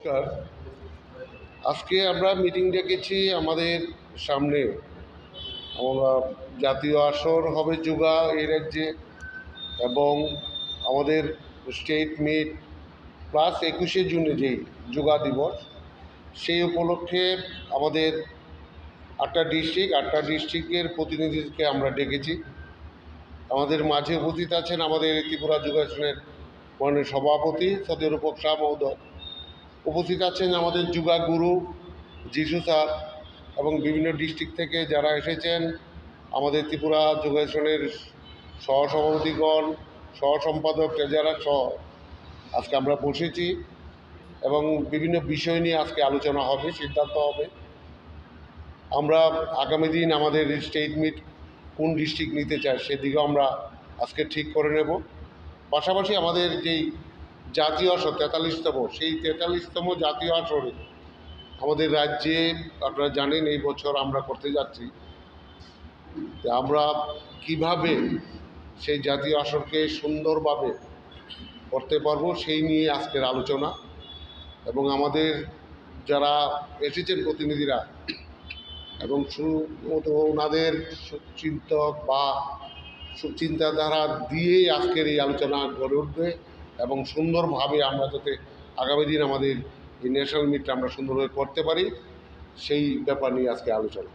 নমস্কার। আজকে আমরা মিটিং ডেকেছি আমাদের সামনে। আমরা জাতীয় আসর হবে যোগা এই রাজ্যে এবং আমাদের স্টেট মিট প্লাস একুশে জুনে যেই যোগা দিবস, সেই উপলক্ষে আমাদের আটটা ডিস্ট্রিক্ট আটটা ডিস্ট্রিক্টের প্রতিনিধিকে আমরা ডেকেছি। আমাদের মাঝে উপস্থিত আছেন আমাদের ত্রিপুরা যোগাসনের মাননীয় সভাপতি সদর রূপক শাহ মহোদয়। উপস্থিত আছেন আমাদের যুগা গুরু, যিশু স্যার এবং বিভিন্ন ডিস্ট্রিক্ট থেকে যারা এসেছেন, আমাদের ত্রিপুরা যোগাসনের সহসভাপতিগণ সহ সম্পাদক ট্রেজারার সহ আজকে আমরা বসেছি এবং বিভিন্ন বিষয় নিয়ে আজকে আলোচনা হবে, সিদ্ধান্ত হবে। আমরা আগামী দিন আমাদের স্টেট মিট কোন ডিস্ট্রিক্ট নিতে চায় সেদিকেও আমরা আজকে ঠিক করে নেব। পাশাপাশি আমাদের যেই জাতীয় আসর, তেতাল্লিশতম, সেই তেতাল্লিশতম জাতীয় আসরে আমাদের রাজ্যে, আপনারা জানেন এই বছর আমরা করতে যাচ্ছি আমরা কীভাবে সেই জাতীয় আসরকে সুন্দরভাবে করতে পারব সেই নিয়ে আজকের আলোচনা। এবং আমাদের যারা এসেছেন প্রতিনিধিরা এবং শুধুমাত্র ওনাদের চিন্তক বা সুচিন্তাধারা দিয়েই আজকের এই আলোচনা গড়ে উঠবে। এবং সুন্দরভাবে আমরা যাতে আগামী দিন আমাদের এই ন্যাশনাল মিটটা আমরা সুন্দরভাবে করতে পারি, সেই ব্যাপার নিয়ে আজকে আলোচনা।